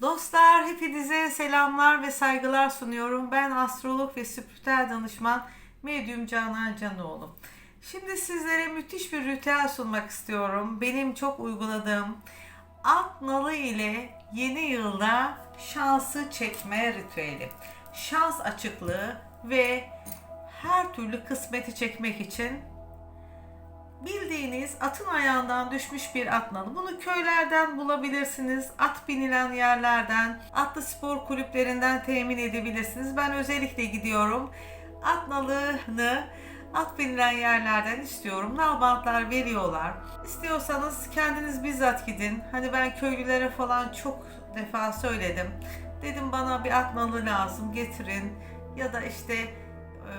Dostlar hepinize selamlar ve saygılar sunuyorum. Ben astrolog ve spiritüel danışman Medyum Canan Canoğlu. Şimdi sizlere müthiş bir ritüel sunmak istiyorum. Benim çok uyguladığım at nalı ile yeni yılda şansı çekme ritüeli. Şans açıklığı ve her türlü kısmeti çekmek için Bildiğiniz atın ayağından düşmüş bir at nalı. Bunu köylerden bulabilirsiniz. At binilen yerlerden, atlı spor kulüplerinden temin edebilirsiniz. Ben özellikle gidiyorum. At nalını at binilen yerlerden istiyorum. Nalbantlar veriyorlar. İstiyorsanız kendiniz bizzat gidin. Hani ben köylülere falan çok defa söyledim. Dedim bana bir at nalı lazım getirin. Ya da işte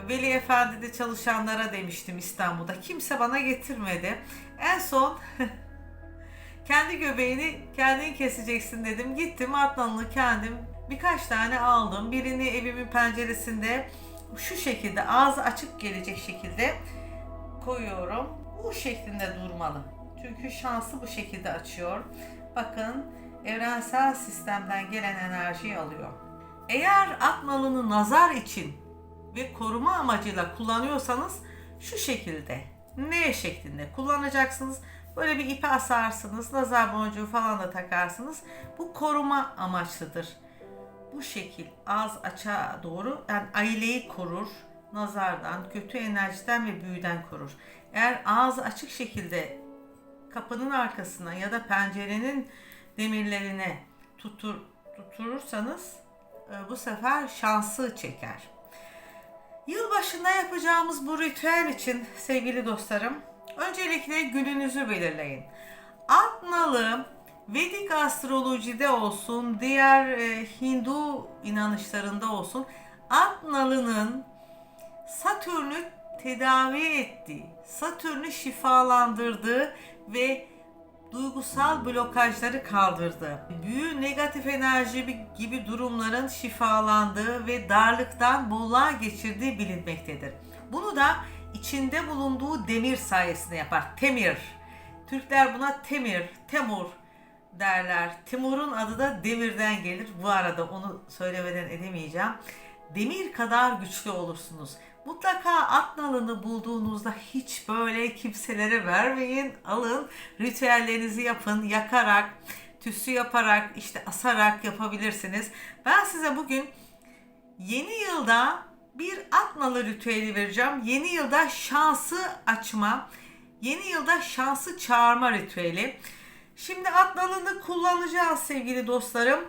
Veli Efendi'de çalışanlara demiştim İstanbul'da. Kimse bana getirmedi. En son kendi göbeğini kendin keseceksin dedim. Gittim Adnan'ı kendim birkaç tane aldım. Birini evimin penceresinde şu şekilde ağzı açık gelecek şekilde koyuyorum. Bu şeklinde durmalı. Çünkü şansı bu şekilde açıyor. Bakın evrensel sistemden gelen enerjiyi alıyor. Eğer at nalını nazar için ve koruma amacıyla kullanıyorsanız şu şekilde N şeklinde kullanacaksınız. Böyle bir ipe asarsınız, nazar boncuğu falan da takarsınız. Bu koruma amaçlıdır. Bu şekil ağız açığa doğru yani aileyi korur, nazardan, kötü enerjiden ve büyüden korur. Eğer ağzı açık şekilde kapının arkasına ya da pencerenin demirlerine tutur, tuturursanız e, bu sefer şansı çeker. Yılbaşında yapacağımız bu ritüel için sevgili dostlarım, öncelikle gününüzü belirleyin. At nalı Vedik astrolojide olsun, diğer e, Hindu inanışlarında olsun, at nalının Satürn'ü tedavi ettiği, Satürn'ü şifalandırdığı ve duygusal blokajları kaldırdı. Büyü negatif enerji gibi durumların şifalandığı ve darlıktan bolluğa geçirdiği bilinmektedir. Bunu da içinde bulunduğu demir sayesinde yapar. Temir. Türkler buna temir, temur derler. Timur'un adı da demirden gelir. Bu arada onu söylemeden edemeyeceğim. Demir kadar güçlü olursunuz. Mutlaka at nalını bulduğunuzda hiç böyle kimselere vermeyin. Alın, ritüellerinizi yapın, yakarak, tüsü yaparak, işte asarak yapabilirsiniz. Ben size bugün yeni yılda bir at nalı ritüeli vereceğim. Yeni yılda şansı açma, yeni yılda şansı çağırma ritüeli. Şimdi at nalını kullanacağız sevgili dostlarım.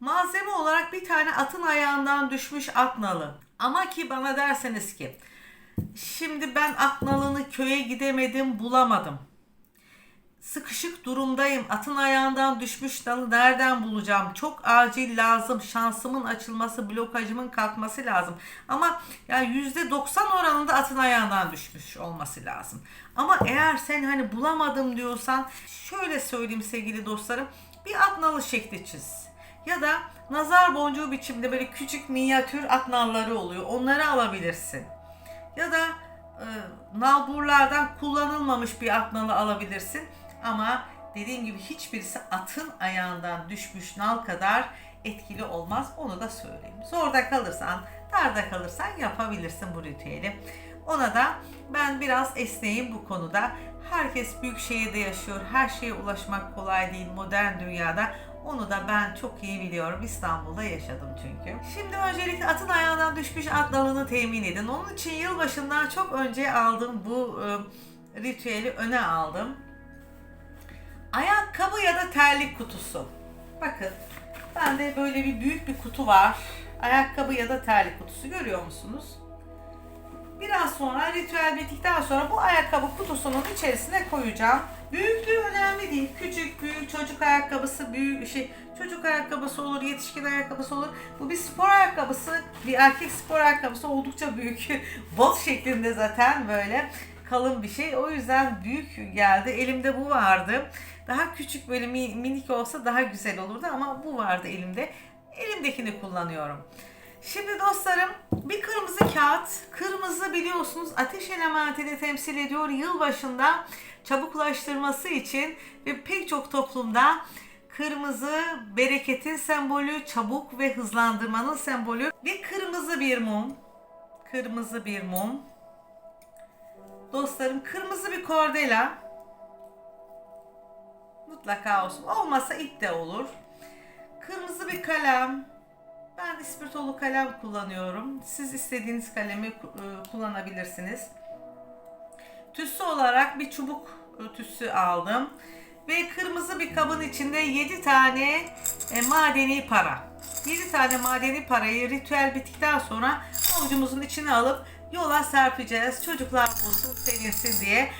Malzeme olarak bir tane atın ayağından düşmüş at nalı. Ama ki bana derseniz ki şimdi ben at nalını köye gidemedim bulamadım. Sıkışık durumdayım. Atın ayağından düşmüş nalı nereden bulacağım? Çok acil lazım. Şansımın açılması, blokajımın kalkması lazım. Ama yani %90 oranında atın ayağından düşmüş olması lazım. Ama eğer sen hani bulamadım diyorsan şöyle söyleyeyim sevgili dostlarım. Bir at nalı şekli çiz ya da nazar boncuğu biçimde böyle küçük minyatür at nalları oluyor. Onları alabilirsin. Ya da e, nalburlardan kullanılmamış bir at nalı alabilirsin. Ama dediğim gibi hiçbirisi atın ayağından düşmüş nal kadar etkili olmaz. Onu da söyleyeyim. Zorda kalırsan, darda kalırsan yapabilirsin bu ritüeli. Ona da ben biraz esneyim bu konuda. Herkes büyük şehirde yaşıyor. Her şeye ulaşmak kolay değil modern dünyada. Onu da ben çok iyi biliyorum. İstanbul'da yaşadım çünkü. Şimdi öncelikle atın ayağından düşmüş at dalını temin edin. Onun için yılbaşından çok önce aldım bu e, ritüeli öne aldım. Ayakkabı ya da terlik kutusu. Bakın bende böyle bir büyük bir kutu var. Ayakkabı ya da terlik kutusu görüyor musunuz? Biraz sonra ritüel bittikten sonra bu ayakkabı kutusunun içerisine koyacağım. Büyüklüğü önemli değil. Küçük, büyük, çocuk ayakkabısı, büyük şey, çocuk ayakkabısı olur, yetişkin ayakkabısı olur. Bu bir spor ayakkabısı, bir erkek spor ayakkabısı oldukça büyük. Bot şeklinde zaten böyle kalın bir şey. O yüzden büyük geldi. Elimde bu vardı. Daha küçük böyle minik olsa daha güzel olurdu ama bu vardı elimde. Elimdekini kullanıyorum. Şimdi dostlarım bir kırmızı kağıt. Kırmızı biliyorsunuz ateş elementini temsil ediyor. Yılbaşında çabuklaştırması için ve pek çok toplumda Kırmızı bereketin sembolü, çabuk ve hızlandırmanın sembolü ve kırmızı bir mum. Kırmızı bir mum. Dostlarım kırmızı bir kordela. Mutlaka olsun. Olmasa ip de olur. Kırmızı bir kalem. Ben ispirtolu kalem kullanıyorum. Siz istediğiniz kalemi e, kullanabilirsiniz. Tütsü olarak bir çubuk e, tütsü aldım. Ve kırmızı bir kabın içinde 7 tane e, madeni para. 7 tane madeni parayı ritüel bittikten sonra avucumuzun içine alıp yola serpeceğiz. Çocuklar bulsun, sevinsin diye.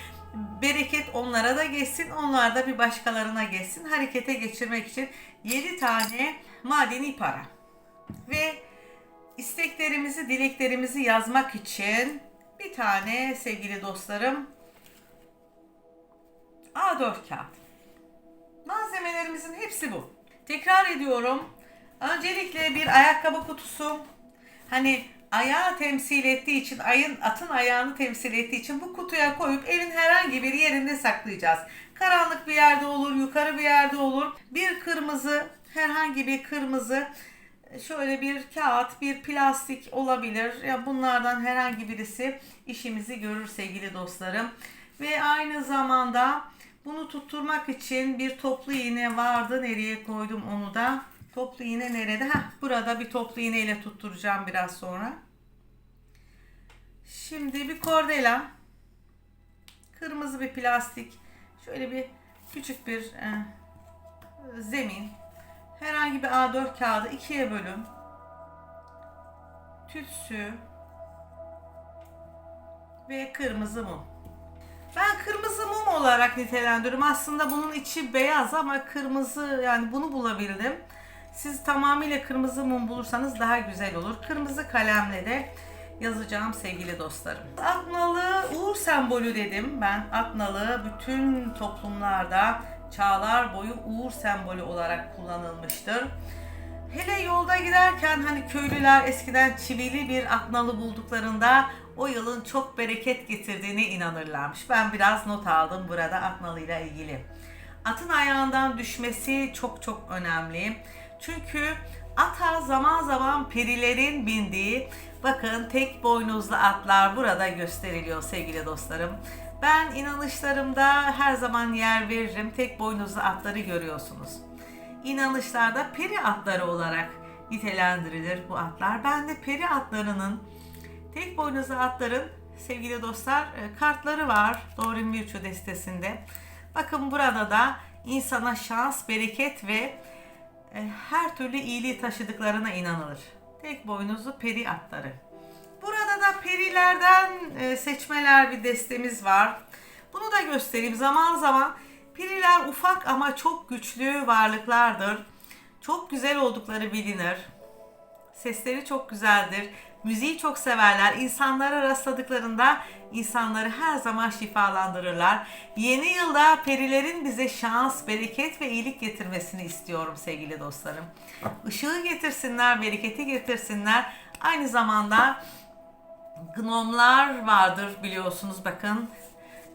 Bereket onlara da geçsin, onlar da bir başkalarına geçsin. Harekete geçirmek için 7 tane madeni para. Ve isteklerimizi, dileklerimizi yazmak için bir tane sevgili dostlarım A4 kağıt. Malzemelerimizin hepsi bu. Tekrar ediyorum. Öncelikle bir ayakkabı kutusu. Hani ayağı temsil ettiği için, ayın atın ayağını temsil ettiği için bu kutuya koyup evin herhangi bir yerinde saklayacağız. Karanlık bir yerde olur, yukarı bir yerde olur. Bir kırmızı, herhangi bir kırmızı şöyle bir kağıt, bir plastik olabilir. Ya bunlardan herhangi birisi işimizi görür sevgili dostlarım. Ve aynı zamanda bunu tutturmak için bir toplu iğne vardı. Nereye koydum onu da? Toplu iğne nerede? Heh, burada bir toplu iğne ile tutturacağım biraz sonra. Şimdi bir kordela. Kırmızı bir plastik. Şöyle bir küçük bir e, zemin. Herhangi bir A4 kağıdı ikiye bölün. Tütsü ve kırmızı mum. Ben kırmızı mum olarak nitelendiriyorum. Aslında bunun içi beyaz ama kırmızı yani bunu bulabildim. Siz tamamıyla kırmızı mum bulursanız daha güzel olur. Kırmızı kalemle de yazacağım sevgili dostlarım. Atnalı uğur sembolü dedim. Ben atnalı bütün toplumlarda çağlar boyu uğur sembolü olarak kullanılmıştır. Hele yolda giderken hani köylüler eskiden çivili bir atnalı bulduklarında o yılın çok bereket getirdiğine inanırlarmış. Ben biraz not aldım burada atnalı ile ilgili. Atın ayağından düşmesi çok çok önemli. Çünkü ata zaman zaman perilerin bindiği bakın tek boynuzlu atlar burada gösteriliyor sevgili dostlarım. Ben inanışlarımda her zaman yer veririm. Tek boynuzlu atları görüyorsunuz. İnanışlarda peri atları olarak nitelendirilir bu atlar. Ben de peri atlarının, tek boynuzlu atların sevgili dostlar e, kartları var Doğru Virtue destesinde. Bakın burada da insana şans, bereket ve e, her türlü iyiliği taşıdıklarına inanılır. Tek boynuzlu peri atları. Perilerden e, seçmeler bir destemiz var. Bunu da göstereyim. Zaman zaman periler ufak ama çok güçlü varlıklardır. Çok güzel oldukları bilinir. Sesleri çok güzeldir. Müziği çok severler. İnsanlara rastladıklarında insanları her zaman şifalandırırlar. Yeni yılda perilerin bize şans, bereket ve iyilik getirmesini istiyorum sevgili dostlarım. Işığı getirsinler, bereketi getirsinler. Aynı zamanda gnomlar vardır biliyorsunuz bakın.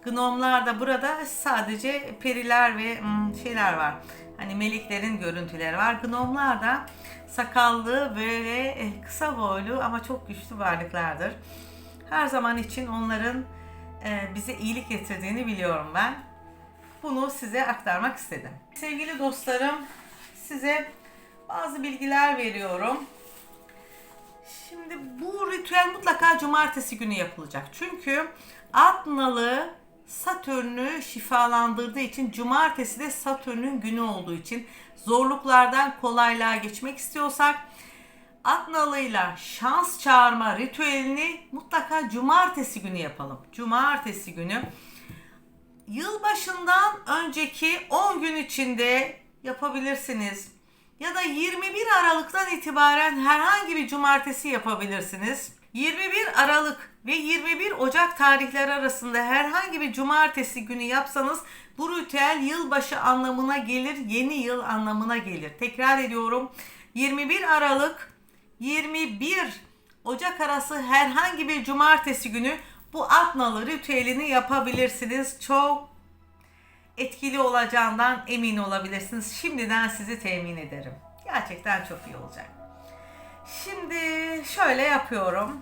Gnomlar da burada sadece periler ve hmm, şeyler var. Hani meleklerin görüntüleri var. Gnomlar da sakallı böyle eh, kısa boylu ama çok güçlü varlıklardır. Her zaman için onların eh, bize iyilik getirdiğini biliyorum ben. Bunu size aktarmak istedim. Sevgili dostlarım, size bazı bilgiler veriyorum. Şimdi bu ritüel mutlaka cumartesi günü yapılacak. Çünkü Atnalı Satürn'ü şifalandırdığı için cumartesi de Satürn'ün günü olduğu için zorluklardan kolaylığa geçmek istiyorsak Atnalı'yla şans çağırma ritüelini mutlaka cumartesi günü yapalım. Cumartesi günü yılbaşından önceki 10 gün içinde yapabilirsiniz. Ya da 21 Aralık'tan itibaren herhangi bir cumartesi yapabilirsiniz. 21 Aralık ve 21 Ocak tarihleri arasında herhangi bir cumartesi günü yapsanız bu ritüel yılbaşı anlamına gelir, yeni yıl anlamına gelir. Tekrar ediyorum. 21 Aralık 21 Ocak arası herhangi bir cumartesi günü bu atnalı ritüelini yapabilirsiniz. Çok etkili olacağından emin olabilirsiniz. Şimdiden sizi temin ederim. Gerçekten çok iyi olacak. Şimdi şöyle yapıyorum.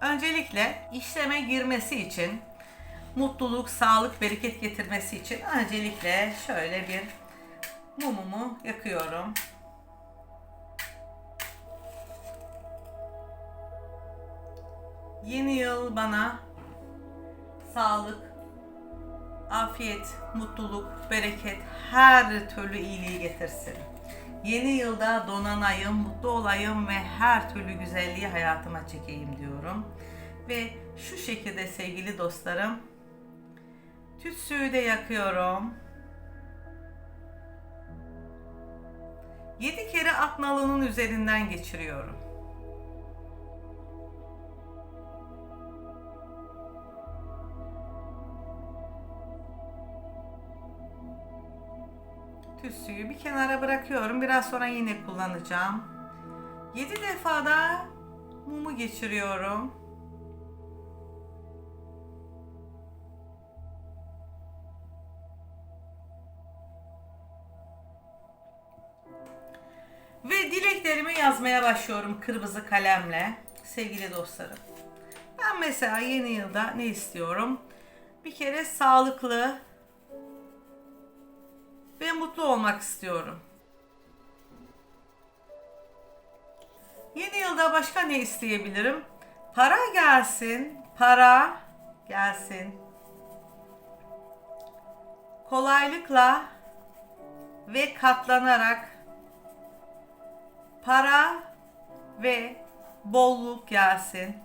Öncelikle işleme girmesi için mutluluk, sağlık, bereket getirmesi için öncelikle şöyle bir mumumu yakıyorum. Yeni yıl bana sağlık, afiyet, mutluluk, bereket, her türlü iyiliği getirsin. Yeni yılda donanayım, mutlu olayım ve her türlü güzelliği hayatıma çekeyim diyorum. Ve şu şekilde sevgili dostlarım, tütsüyü de yakıyorum. 7 kere at nalının üzerinden geçiriyorum. Tütsüyü bir kenara bırakıyorum. Biraz sonra yine kullanacağım. 7 defa da mumu geçiriyorum. Ve dileklerimi yazmaya başlıyorum kırmızı kalemle sevgili dostlarım. Ben mesela yeni yılda ne istiyorum? Bir kere sağlıklı mutlu olmak istiyorum. Yeni yılda başka ne isteyebilirim? Para gelsin, para gelsin. Kolaylıkla ve katlanarak para ve bolluk gelsin.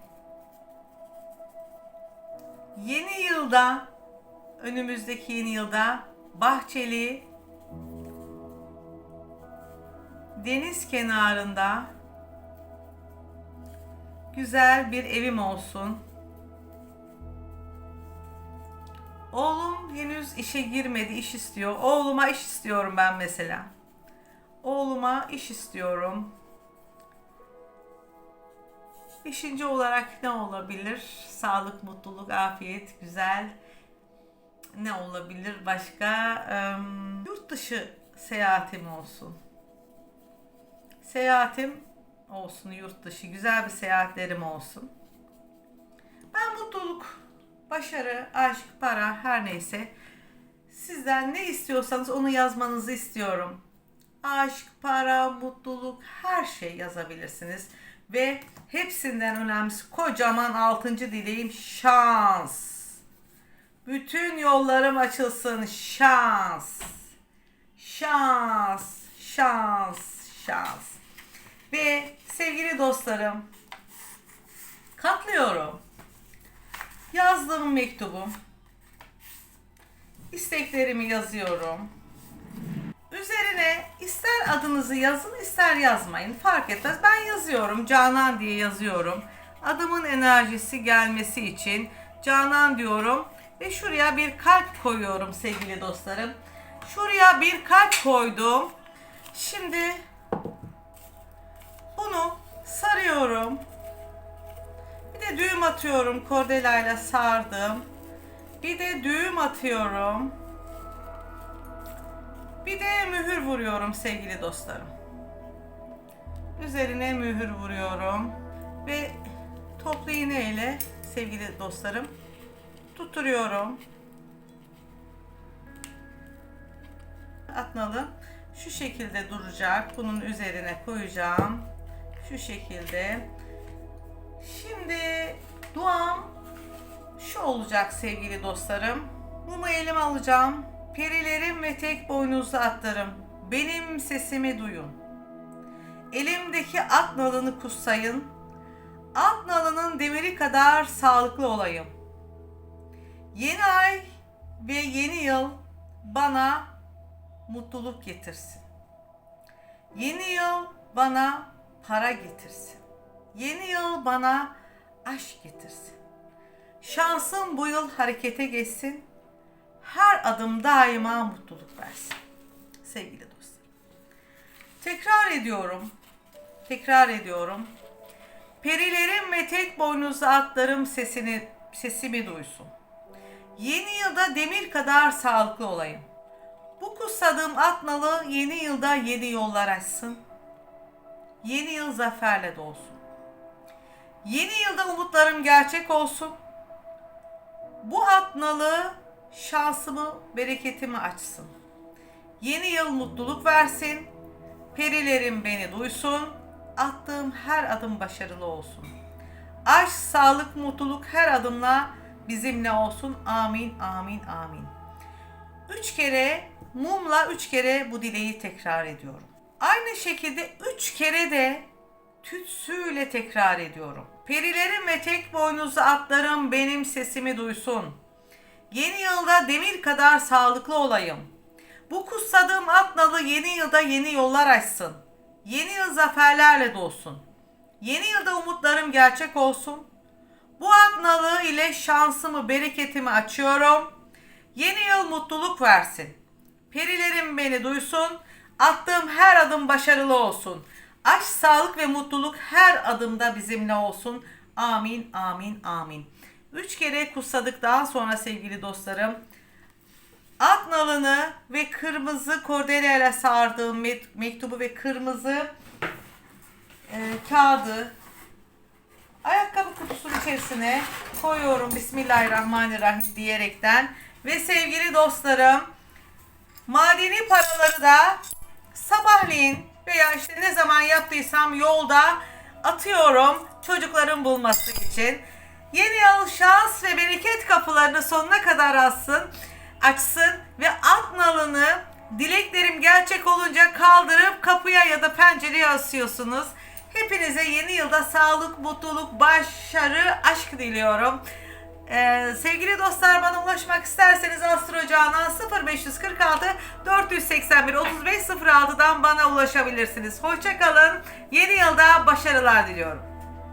Yeni yılda önümüzdeki yeni yılda bahçeli deniz kenarında güzel bir evim olsun. Oğlum henüz işe girmedi, iş istiyor. Oğluma iş istiyorum ben mesela. Oğluma iş istiyorum. Beşinci olarak ne olabilir? Sağlık, mutluluk, afiyet, güzel. Ne olabilir başka? Ee, yurt dışı seyahatim olsun. Seyahatim olsun yurt dışı. Güzel bir seyahatlerim olsun. Ben mutluluk, başarı, aşk, para her neyse sizden ne istiyorsanız onu yazmanızı istiyorum. Aşk, para, mutluluk her şey yazabilirsiniz. Ve hepsinden önemlisi kocaman altıncı dileğim şans. Bütün yollarım açılsın şans. Şans, şans, şans. Ve sevgili dostlarım katlıyorum. Yazdığım mektubum. İsteklerimi yazıyorum. Üzerine ister adınızı yazın ister yazmayın fark etmez. Ben yazıyorum Canan diye yazıyorum. Adımın enerjisi gelmesi için Canan diyorum ve şuraya bir kalp koyuyorum sevgili dostlarım. Şuraya bir kalp koydum. Şimdi sarıyorum. Bir de düğüm atıyorum. Kordelayla sardım. Bir de düğüm atıyorum. Bir de mühür vuruyorum sevgili dostlarım. Üzerine mühür vuruyorum. Ve toplu iğne sevgili dostlarım tutturuyorum. Atnalı şu şekilde duracak. Bunun üzerine koyacağım. Şu şekilde. Şimdi duam şu olacak sevgili dostlarım. Mumu elime alacağım. Perilerim ve tek boynuzlu atlarım. Benim sesimi duyun. Elimdeki at nalını kutsayın. At nalının demiri kadar sağlıklı olayım. Yeni ay ve yeni yıl bana mutluluk getirsin. Yeni yıl bana para getirsin. Yeni yıl bana aşk getirsin. Şansım bu yıl harekete geçsin. Her adım daima mutluluk versin. Sevgili dostlar. Tekrar ediyorum. Tekrar ediyorum. Perilerim ve tek boynuzlu atlarım sesini sesimi duysun. Yeni yılda demir kadar sağlıklı olayım. Bu kutsadığım at nalı yeni yılda yeni yollar açsın. Yeni yıl zaferle dolsun. Yeni yılda umutlarım gerçek olsun. Bu at nalı şansımı, bereketimi açsın. Yeni yıl mutluluk versin. Perilerim beni duysun. Attığım her adım başarılı olsun. Aşk, sağlık, mutluluk her adımla bizimle olsun. Amin, amin, amin. Üç kere mumla üç kere bu dileği tekrar ediyorum. Aynı şekilde üç kere de tütsüyle tekrar ediyorum. Perilerim ve tek boynuzlu atlarım benim sesimi duysun. Yeni yılda demir kadar sağlıklı olayım. Bu kutsadığım at nalı yeni yılda yeni yollar açsın. Yeni yıl zaferlerle dolsun. Yeni yılda umutlarım gerçek olsun. Bu at ile şansımı, bereketimi açıyorum. Yeni yıl mutluluk versin. Perilerim beni duysun. Attığım her adım başarılı olsun. Aşk, sağlık ve mutluluk her adımda bizimle olsun. Amin, amin, amin. Üç kere kutsadıktan sonra sevgili dostlarım, at nalını ve kırmızı kordeleyle sardığım mektubu ve kırmızı e, kağıdı ayakkabı kutusunun içerisine koyuyorum Bismillahirrahmanirrahim diyerekten ve sevgili dostlarım madeni paraları da sabahleyin veya işte ne zaman yaptıysam yolda atıyorum çocukların bulması için. Yeni yıl şans ve bereket kapılarını sonuna kadar açsın, açsın ve alt nalını dileklerim gerçek olunca kaldırıp kapıya ya da pencereye asıyorsunuz. Hepinize yeni yılda sağlık, mutluluk, başarı, aşk diliyorum. Ee, sevgili dostlar bana ulaşmak isterseniz Astro Canan 0546 481 3506'dan bana ulaşabilirsiniz. Hoşçakalın. Yeni yılda başarılar diliyorum.